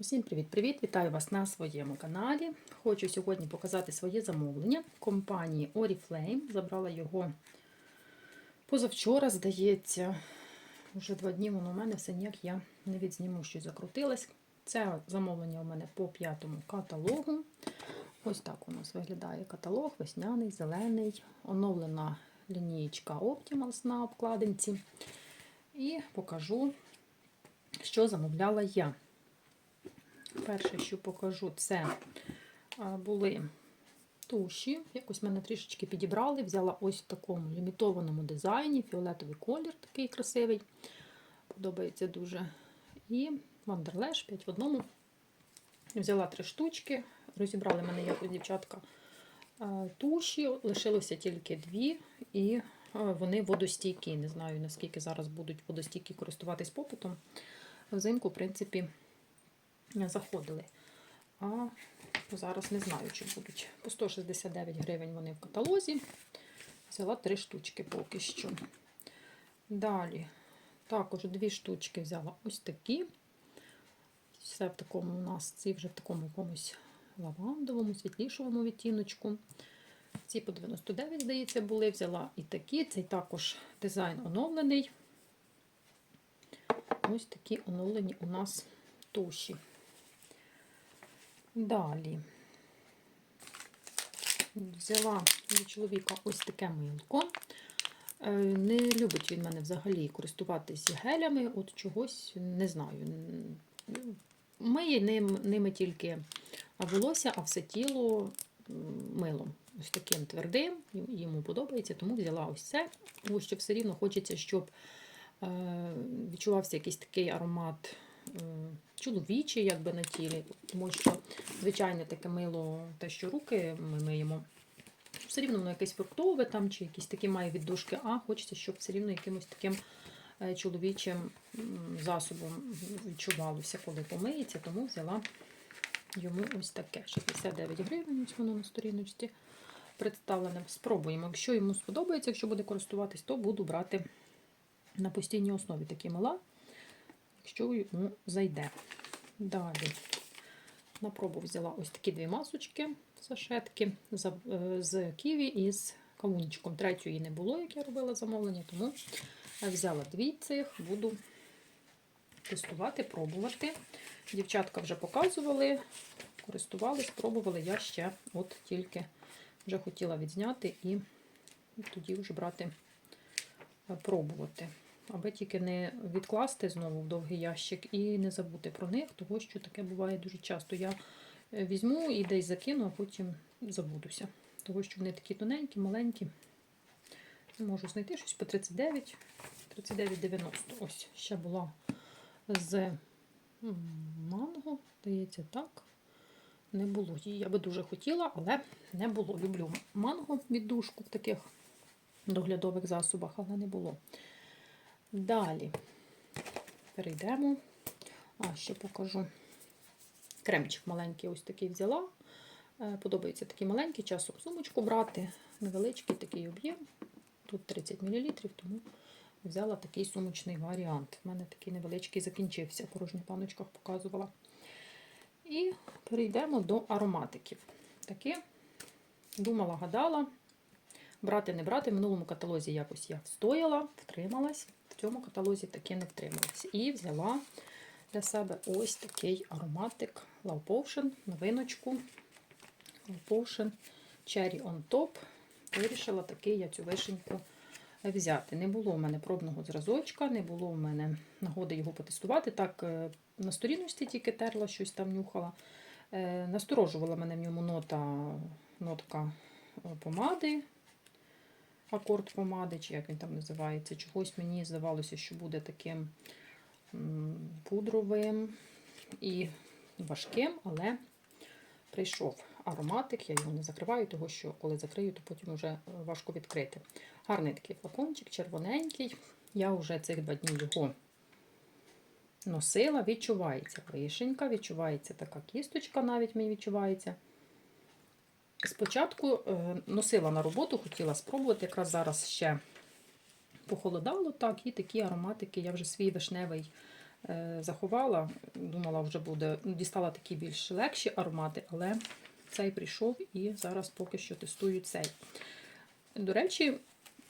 Усім привіт-привіт! Вітаю вас на своєму каналі. Хочу сьогодні показати своє замовлення компанії Oriflame. Забрала його позавчора, здається, вже два дні воно у мене все ніяк я не відзніму, що закрутилось. Це замовлення у мене по п'ятому каталогу. Ось так у нас виглядає каталог, весняний, зелений, оновлена лінієчка Optimals на обкладинці. І покажу, що замовляла я. Перше, що покажу, це були туші. Якось мене трішечки підібрали. Взяла ось в такому лімітованому дизайні, фіолетовий колір, такий красивий. Подобається дуже. І Вандерлеш 5 в одному. Взяла три штучки. Розібрали мене якось дівчатка туші. Лишилося тільки дві, і вони водостійкі. Не знаю, наскільки зараз будуть водостійкі користуватись попитом. Взимку, в принципі, заходили. А зараз не знаю, чи будуть. По 169 гривень вони в каталозі. Взяла три штучки поки що. Далі, також дві штучки взяла ось такі. Все в такому у нас, ці вже в такому якомусь лавандовому, світлішому відтіночку. Ці по 99, здається, були. Взяла і такі. Цей також дизайн оновлений. Ось такі оновлені у нас туші. Далі взяла від чоловіка ось таке милко. Е, Не любить він мене взагалі користуватися гелями, от чогось не знаю. Миє ним, ними тільки волосся, а все тіло милом. Ось таким твердим, йому подобається, тому взяла ось це, тому що все рівно хочеться, щоб е, відчувався якийсь такий аромат чоловічий, якби на тілі, тому що звичайне таке мило, те, що руки ми миємо, все рівно воно якесь фруктове там, чи якісь такі має віддушки, а хочеться, щоб все рівно якимось таким чоловічим засобом відчувалося, коли помиється, тому взяла йому ось таке. 69 гривень, ось воно на сторіночці представлене. Спробуємо. Якщо йому сподобається, якщо буде користуватись, то буду брати на постійній основі такі мила якщо йому зайде. Далі на пробу взяла ось такі дві масочки, сашетки з ківі і з кавунчиком. Третьої не було, як я робила замовлення, тому взяла дві цих, буду тестувати, пробувати. Дівчатка вже показували, користувались, пробували. Я ще от тільки вже хотіла відзняти і тоді вже брати, пробувати аби тільки не відкласти знову в довгий ящик і не забути про них, тому що таке буває дуже часто. Я е, візьму і десь закину, а потім забудуся. Тому що вони такі тоненькі, маленькі. Можу знайти щось по 39, 39,90. Ось, ще була з манго, здається, так. Не було її. Я би дуже хотіла, але не було. Люблю манго віддушку в таких доглядових засобах, але не було. Далі перейдемо, а ще покажу. Кремчик маленький, ось такий взяла. Е, подобається такий маленький, часом сумочку брати, невеличкий такий об'єм. Тут 30 мл, тому взяла такий сумочний варіант. У мене такий невеличкий закінчився, в порожніх паночках показувала. І перейдемо до ароматиків. Такі, думала, гадала. Брати, не брати. В минулому каталозі якось я встояла, втрималась цьому каталозі таки не втрималася. І взяла для себе ось такий ароматик Love Potion, новиночку. Love Potion Cherry on Top. Вирішила такий я цю вишеньку взяти. Не було в мене пробного зразочка, не було в мене нагоди його потестувати. Так, е, на сторінності тільки терла, щось там нюхала. Е, насторожувала мене в ньому нота, нотка е, помади акорд помади, чи як він там називається. Чогось мені здавалося, що буде таким пудровим і важким, але прийшов ароматик, я його не закриваю, тому що коли закрию, то потім вже важко відкрити. Гарний такий флакончик, червоненький. Я вже цих два дні його носила, відчувається вишенька, відчувається така кісточка, навіть мені відчувається. Спочатку е, носила на роботу, хотіла спробувати. Якраз зараз ще похолодало, так, і такі ароматики. Я вже свій вишневий е, заховала. Думала, вже буде. ну, Дістала такі більш легші аромати, але цей прийшов і зараз поки що тестую цей. До речі,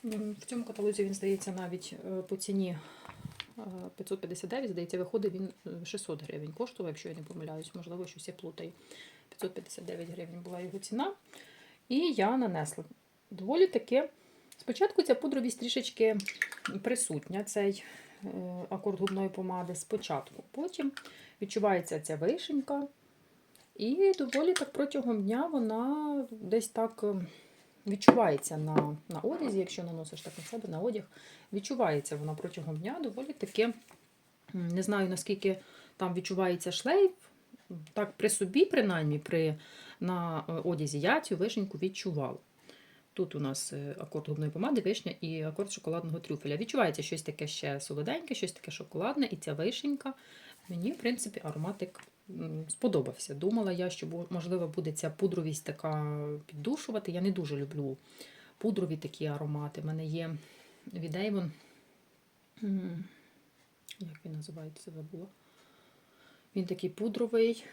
в цьому каталозі він здається навіть е, по ціні 559, здається, виходить він е, 600 гривень коштував, якщо я не помиляюсь, можливо, щось я плутаю. 559 гривень була його ціна. І я нанесла доволі таки. Спочатку ця пудровість трішечки присутня, цей е, акорд губної помади спочатку. Потім відчувається ця вишенька. І доволі так протягом дня вона десь так е, відчувається на, на одязі, якщо наносиш так на себе на одяг, відчувається вона протягом дня доволі таки. Не знаю, наскільки там відчувається шлейф. Так, при собі, принаймні, при, на е, одязі я цю вишеньку відчувала. Тут у нас е, акорд губної помади, вишня і акорд шоколадного трюфеля. Відчувається щось таке ще солоденьке, щось таке шоколадне, і ця вишенька. Мені, в принципі, ароматик сподобався. Думала я, що можливо буде ця пудровість така піддушувати. Я не дуже люблю пудрові такі аромати. У мене є від Avon, як він називається, забула. Він такий пудровий.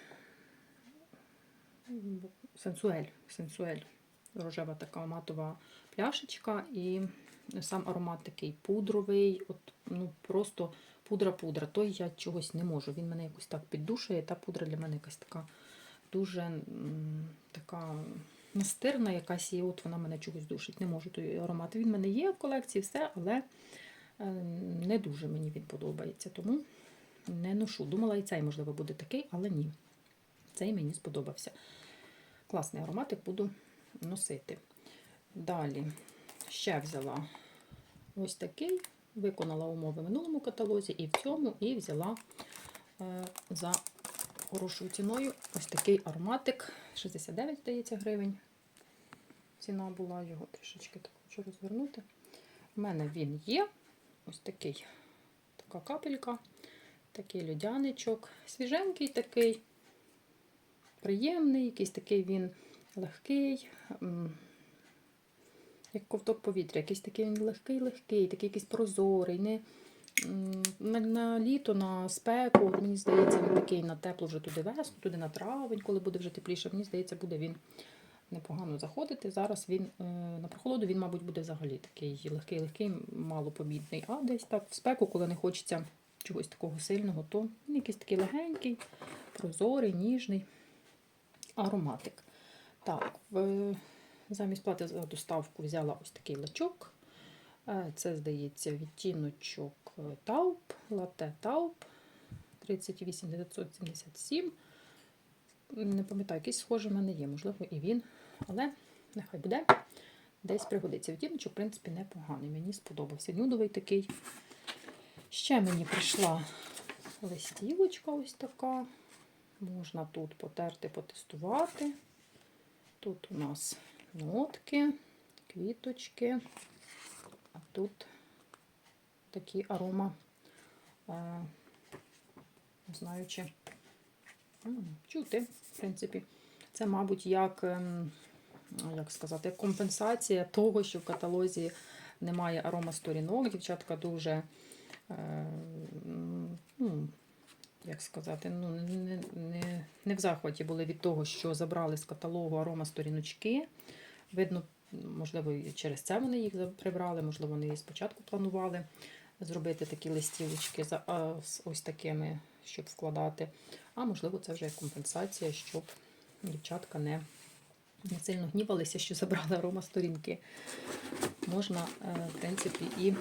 Сенсуель. Сенсуель. Рожева така матова пляшечка, і сам аромат такий пудровий, от, ну просто пудра-пудра. Той я чогось не можу. Він мене якось так піддушує. Та пудра для мене якась така дуже така настирна, якась є, от вона мене чогось душить. Не можу той аромат. Він в мене є в колекції, все, але е, не дуже мені він подобається. Тому не ношу. Думала, і цей, можливо, буде такий, але ні. Цей мені сподобався. Класний ароматик буду носити. Далі ще взяла ось такий, виконала умови в минулому каталозі, і в цьому, і взяла е, за хорошою ціною ось такий ароматик. 69, здається, гривень. Ціна була його трішечки так хочу розвернути. У мене він є. Ось такий, така капелька, такий льодяничок, свіженький такий, приємний, якийсь такий він легкий, як ковток повітря, якийсь такий легкий-легкий, такий якийсь прозорий. Не, на, на літо, на спеку, мені здається, він такий на тепло вже туди весну, туди на травень, коли буде вже тепліше, мені здається, буде він непогано заходити. Зараз він е, на прохолоду він, мабуть, буде взагалі такий легкий-легкий, малопомітний. А десь так в спеку, коли не хочеться чогось такого сильного, то він якийсь такий легенький, прозорий, ніжний ароматик. Так, замість плати за доставку взяла ось такий лачок. Е, Це, здається, відтіночок е, тауп, лате тауп 38977. Не пам'ятаю, якийсь схожий в мене є, можливо, і він. Але нехай буде. Десь пригодиться. Відтіночок, в принципі, непоганий. Мені сподобався. Нюдовий такий. Ще мені прийшла листівочка ось така. Можна тут потерти, потестувати. Тут у нас нотки, квіточки, а тут такі арома, е, не знаю, чи чути, в принципі. Це, мабуть, як, ем, як сказати, компенсація того, що в каталозі немає арома сторінок. Дівчатка дуже, е, ну, як сказати, ну, не, не, не в захваті були від того, що забрали з каталогу арома сторіночки. Видно, можливо, через це вони їх прибрали, можливо, вони і спочатку планували зробити такі листівочки з ось такими, щоб вкладати. А можливо, це вже компенсація, щоб дівчатка не, не сильно гнівалися, що забрали арома сторінки. Можна, е, в принципі, і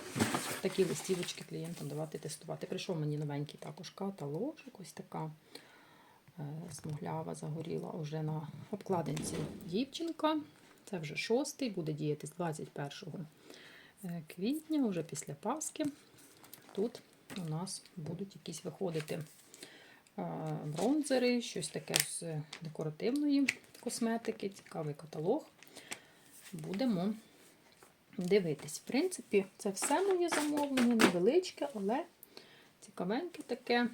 такі листівочки клієнтам давати тестувати. Прийшов мені новенький також каталожик, ось така е, смуглява загоріла уже на обкладинці дівчинка. Це вже шостий, буде діяти з 21 е, квітня, вже після Пасхи. Тут у нас будуть якісь виходити е, бронзери, щось таке з декоративної косметики, цікавий каталог. Будемо дивитись. В принципі, це все моє замовлення, невеличке, але цікавеньке таке.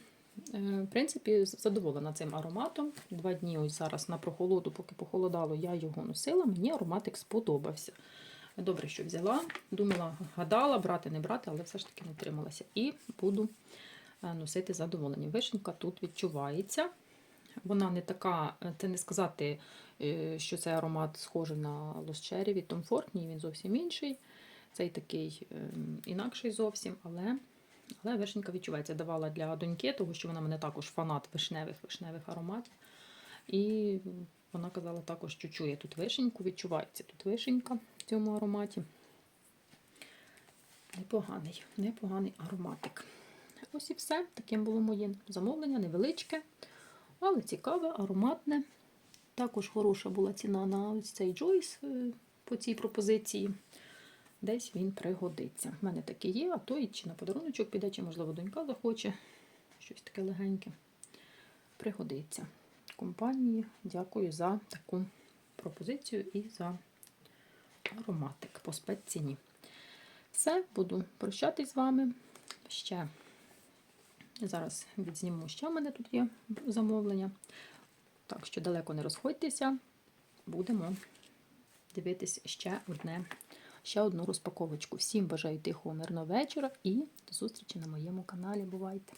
Е, В принципі, задоволена цим ароматом. Два дні ось зараз на прохолоду, поки похолодало, я його носила. Мені ароматик сподобався. Добре, що взяла. Думала, гадала, брати, не брати, але все ж таки не трималася. І буду е, носити з задоволенням. Вишенька тут відчувається. Вона не така, е, це не сказати, що цей аромат схожий на Cherry від Tom Ford, він зовсім інший. Цей такий ем, інакший зовсім, але, але вишенька відчувається. Давала для доньки, тому що вона мене також фанат вишневих вишневих ароматів. І вона казала також, що чує тут вишеньку, відчувається тут вишенька в цьому ароматі. Непоганий, непоганий ароматик. Ось і все. Таким було моє замовлення, невеличке, але цікаве, ароматне. Також хороша була ціна на ось цей Джойс е, по цій пропозиції. Десь він пригодиться. У мене таке є, а то і чи на подаруночок піде, чи, можливо, донька захоче. Щось таке легеньке. Пригодиться. Компанії дякую за таку пропозицію і за ароматик по спецціні. Все, буду прощатись з вами. Ще зараз відзніму, ще в мене тут є замовлення. Так що далеко не розходьтеся, будемо дивитись ще одне, ще одну розпаковочку. Всім бажаю тихого, мирного вечора і до зустрічі на моєму каналі. Бувайте!